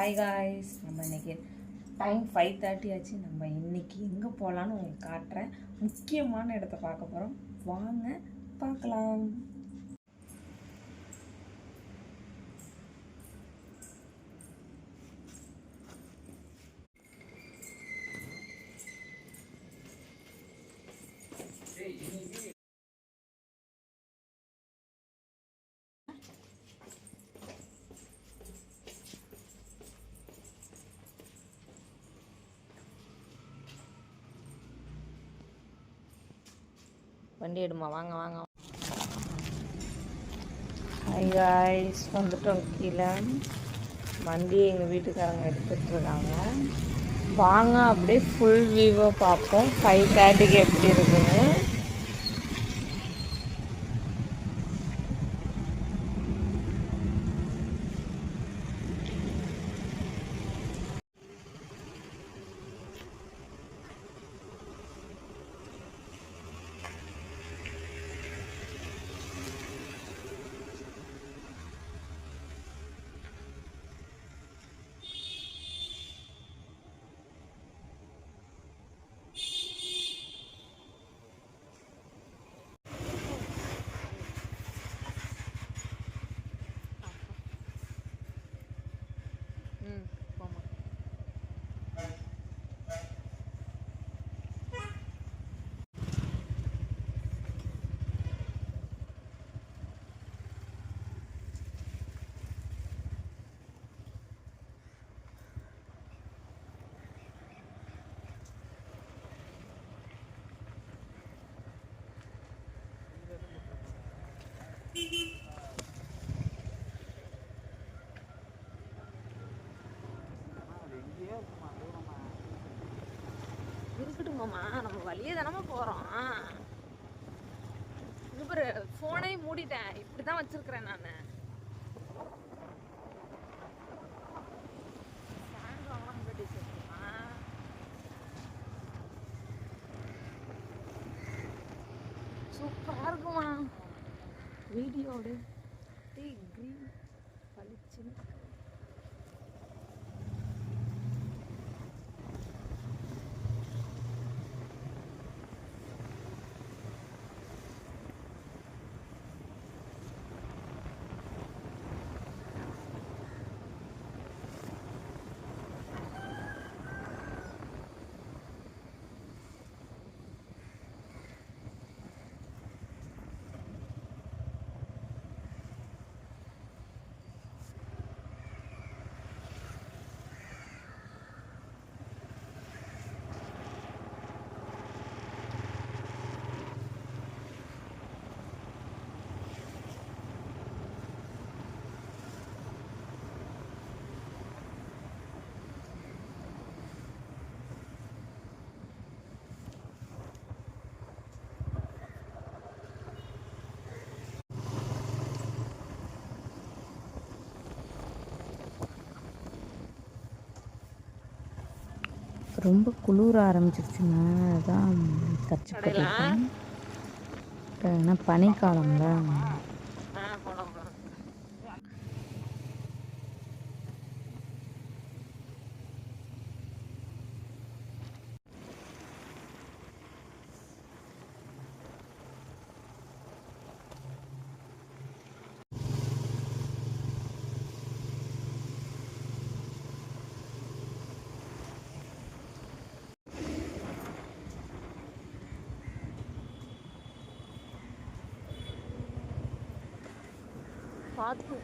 Hi guys நம்ம இன்றைக்கி time five thirty ஆச்சு. நம்ம இன்றைக்கி எங்கே போகலான்னு உங்களுக்கு காட்டுறேன். முக்கியமான இடத்த பார்க்க போகிறோம் வாங்க பார்க்கலாம். வண்டி எடுமா வாங்க வாங்க. ஹாய் காய்ஸ் வந்துட்டோம் கீழே. வண்டி எங்கள் வீட்டுக்காரங்க எடுத்துகிட்டு இருக்காங்க. வாங்க அப்படியே ஃபுல் வியூவை பார்ப்போம். ஃபைவ் தேர்ட்டிக்கு எப்படி இருக்குன்னு. இருக்கட்டும் நம்ம வழியே தானமா போகிறோம் இது பாரு ஃபோனையும் மூடிட்டேன். இப்படி தான் வச்சுருக்கிறேன் நான். சூப்பராக இருக்குமா வீடியோடு ரொம்ப குளிர ஆரம்பிச்சிருச்சுங்க. அதான் கச்சி போட்டுருக்கேன். ஏன்னா பனிக்காலம்ல. 华特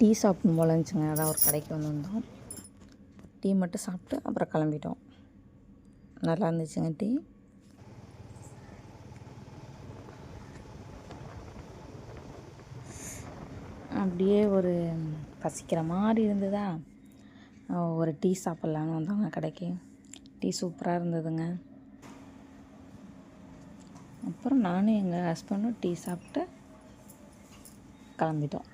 டீ சாப்பிடும் போல இருந்துச்சுங்க. அதான் ஒரு கடைக்கு வந்திருந்தோம் டீ மட்டும் சாப்பிட்டு அப்புறம் கிளம்பிட்டோம். நல்லா இருந்துச்சுங்க டீ. அப்படியே ஒரு பசிக்கிற மாதிரி இருந்ததா? ஒரு டீ சாப்பிட்லான்னு வந்தாங்க கடைக்கு. டீ சூப்பராக இருந்ததுங்க. அப்புறம் நானும் எங்கள் ஹஸ்பண்டும் டீ சாப்பிட்டு கிளம்பிட்டோம்.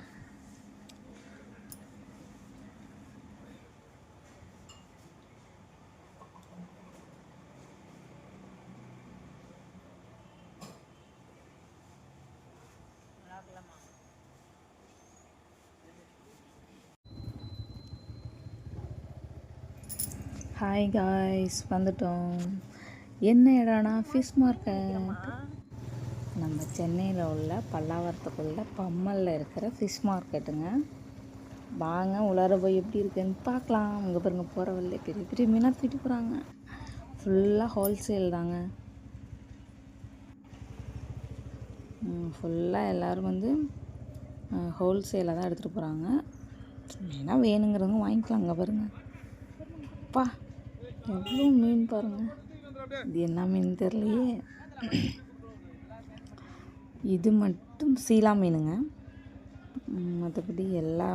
ஹாய் காய்ஸ் வந்துட்டோம். என்ன இடம்னா ஃபிஷ் மார்க்கெட் நம்ம சென்னையில் உள்ள பல்லாவரத்துக்குள்ள பம்மலில் இருக்கிற ஃபிஷ் மார்க்கெட்டுங்க வாங்க உள்ளார போய் எப்படி இருக்குன்னு பார்க்கலாம். அங்கே பாருங்க போகிற வழியில பெரிய பெரிய மீனாக தூக்கிட்டு போகிறாங்க ஃபுல்லாக ஹோல்சேல் தாங்க. ஃபுல்லாக எல்லோரும் வந்து ஹோல்சேலாக தான் எடுத்துகிட்டு போகிறாங்க வேணால் வேணுங்கிறவங்க வாங்கிக்கலாம் அங்கே பாருங்கள் அப்பா எவ்வளோ மீன் பாருங்கள் இது என்ன மீன் தெரியலையே. இது மட்டும் சீலா மீனுங்க. மற்றபடி எல்லா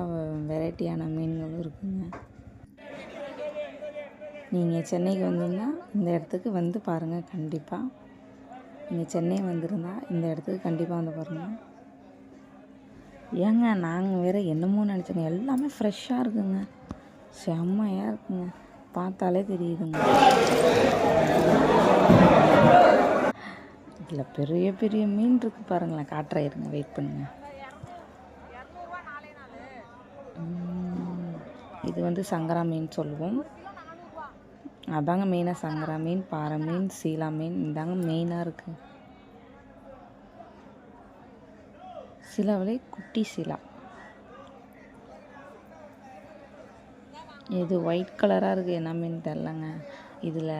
வெரைட்டியான மீன்களும் இருக்குங்க. நீங்கள் சென்னைக்கு வந்தீங்கன்னா இந்த இடத்துக்கு வந்து பாருங்கள் கண்டிப்பாக நீங்கள் சென்னை வந்திருந்தால் இந்த இடத்துக்கு கண்டிப்பாக வந்து பாருங்கள் ஏங்க நாங்கள் வேறு என்னமோ நினச்சோங்க. எல்லாமே ஃப்ரெஷ்ஷாக இருக்குங்க. செம்மையாக இருக்குங்க. பார்த்தாலே தெரியுதுங்க. இதில் பெரிய பெரிய மீன் இருக்குது பாருங்களேன். காட்டுறேன் இருங்க வெயிட் பண்ணுங்க. இது வந்து சங்கரா மீன் சொல்லுவோம். அதாங்க மெயினாக சங்கரா மீன் பாறை மீன் சீலா மீன். இதாங்க மெயினாக இருக்குது சிலாவிலே குட்டி சீலா. இது ஒயிட் கலராக இருக்குது என்ன மீன் தெரிலங்க இதில்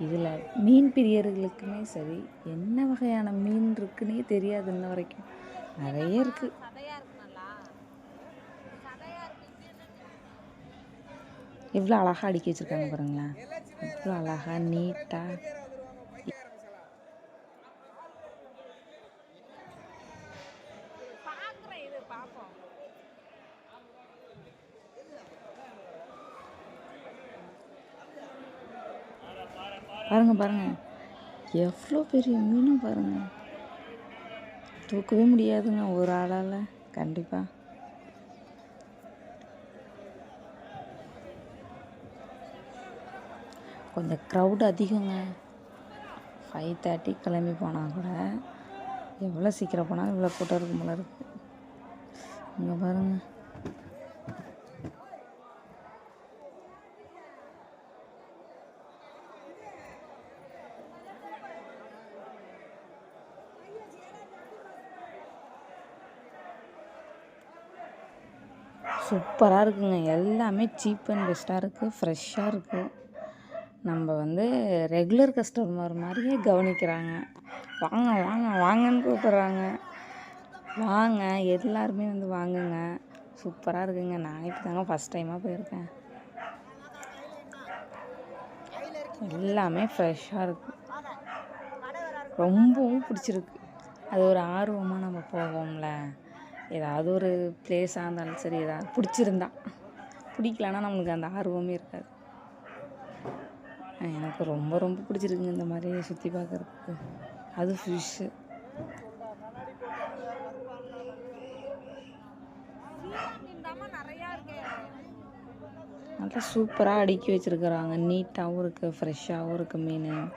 இதில் மீன் பிரியர்களுக்குமே சரி என்ன வகையான மீன் இருக்குன்னே தெரியாது இன்ன வரைக்கும். நிறைய இருக்குது எவ்வளோ அழகாக அடுக்கி வச்சுருக்காங்க பாருங்களேன். எவ்வளோ அழகாக நீட்டாக பாருங்கள் பாருங்கள் எவ்வளோ பெரிய மீனும் பாருங்கள் தூக்கவே முடியாதுங்க ஒரு ஆளால். கண்டிப்பாக கொஞ்சம் க்ரௌட் அதிகங்க. ஃபைவ் தேர்ட்டி கிளம்பி போனால் கூட எவ்வளோ சீக்கிரம் போனால் இவ்வளோ கூட்டம் இருக்கும் போல இருக்குது இங்கே பாருங்கள் சூப்பராக இருக்குங்க. எல்லாமே சீப் அண்ட் பெஸ்ட்டாக இருக்குது ஃப்ரெஷ்ஷாக இருக்குது நம்ம வந்து ரெகுலர் கஸ்டமர் மாதிரியே கவனிக்கிறாங்க. வாங்க வாங்க வாங்கன்னு கூப்பிட்றாங்க. வாங்க எல்லாருமே வந்து வாங்குங்க. சூப்பராக இருக்குங்க. நான் இப்போ தாங்க ஃபஸ்ட் டைமாக போயிருக்கேன். எல்லாமே ஃப்ரெஷ்ஷாக இருக்குது ரொம்பவும் பிடிச்சிருக்கு. அது ஒரு ஆர்வமாக நம்ம போவோம்ல. ஏதாவது ஒரு பிளேஸாக இருந்தாலும் சரி ஏதாவது பிடிச்சிருந்தா. பிடிக்கலன்னா நம்மளுக்கு அந்த ஆர்வமே இருக்காது. எனக்கு ரொம்ப ரொம்ப பிடிச்சிருக்குங்க இந்த மாதிரி சுற்றி பார்க்குறதுக்கு. அது ஃபிஷ்ஷு நல்லா சூப்பராக அடுக்கி வச்சுருக்குறாங்க. நீட்டாகவும் இருக்குது ஃப்ரெஷ்ஷாகவும் இருக்குது மீன்.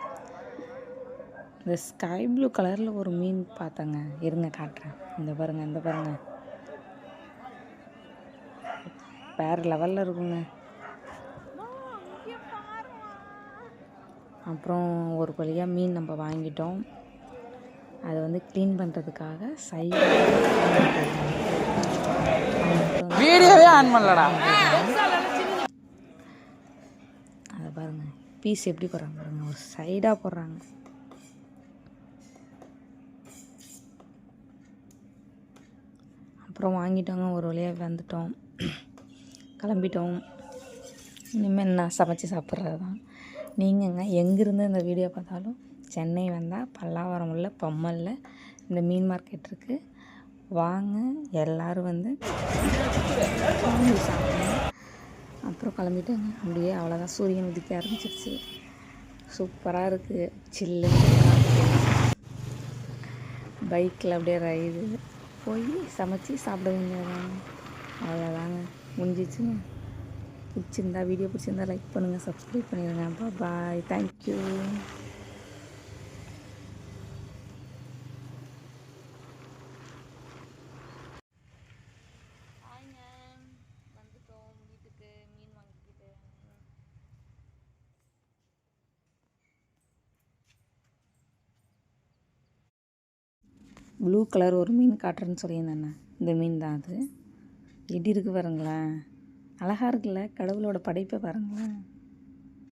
இந்த ஸ்கை ப்ளூ கலரில் ஒரு மீன் பார்த்தேங்க. இருங்க காட்டுறேன். இந்த பாருங்க இந்த பாருங்க. வேறு லெவலில் இருக்குங்க. அப்புறம் ஒரு வழியாக மீன் நம்ம வாங்கிட்டோம். அதை வந்து க்ளீன் பண்ணுறதுக்காக சைடு வீடியோவே ஆன் பண்ணலடா. அதை பாருங்க. பீஸ் எப்படி போடுறாங்க பாருங்க. ஒரு சைடாக போடுறாங்க. அப்புறம் வாங்கிட்டோங்க ஒரு வழியாக வந்துட்டோம். கிளம்பிட்டோம். இனிமேல் என்ன சமைச்சு சாப்பிட்றது தான் நீங்கங்க எங்கேருந்து இந்த வீடியோ பார்த்தாலும் சென்னை வந்தால் பல்லாவரம் உள்ள பம்மலில் இந்த மீன் மார்க்கெட் இருக்குது வாங்க எல்லோரும் வந்து வாங்கி சாப்பிடுங்க. அப்புறம் கிளம்பிட்டோங்க. அப்படியே அவ்வளோதான் சூரியன் உதிக்க ஆரம்பிச்சிருச்சு. சூப்பராக இருக்குது சில்லு பைக்கில் அப்படியே ரைடு போய் சமைச்சு சாப்பிட வேண்டியதான் அவ்வளோதாங்க முடிஞ்சிச்சுங்க பிடிச்சிருந்தா வீடியோ பிடிச்சிருந்தா லைக் பண்ணுங்கள் சப்ஸ்கிரைப் பண்ணிடுங்க. பாய் தேங்க்யூ ப்ளூ கலர் ஒரு மீன் காட்டுறேன்னு சொல்லியிருந்தேண்ணே. இந்த மீன் தான் அது. எப்படி இருக்குது பாருங்களேன். அழகாக இருக்குல்ல கடவுளோட படைப்பை பாருங்களேன்.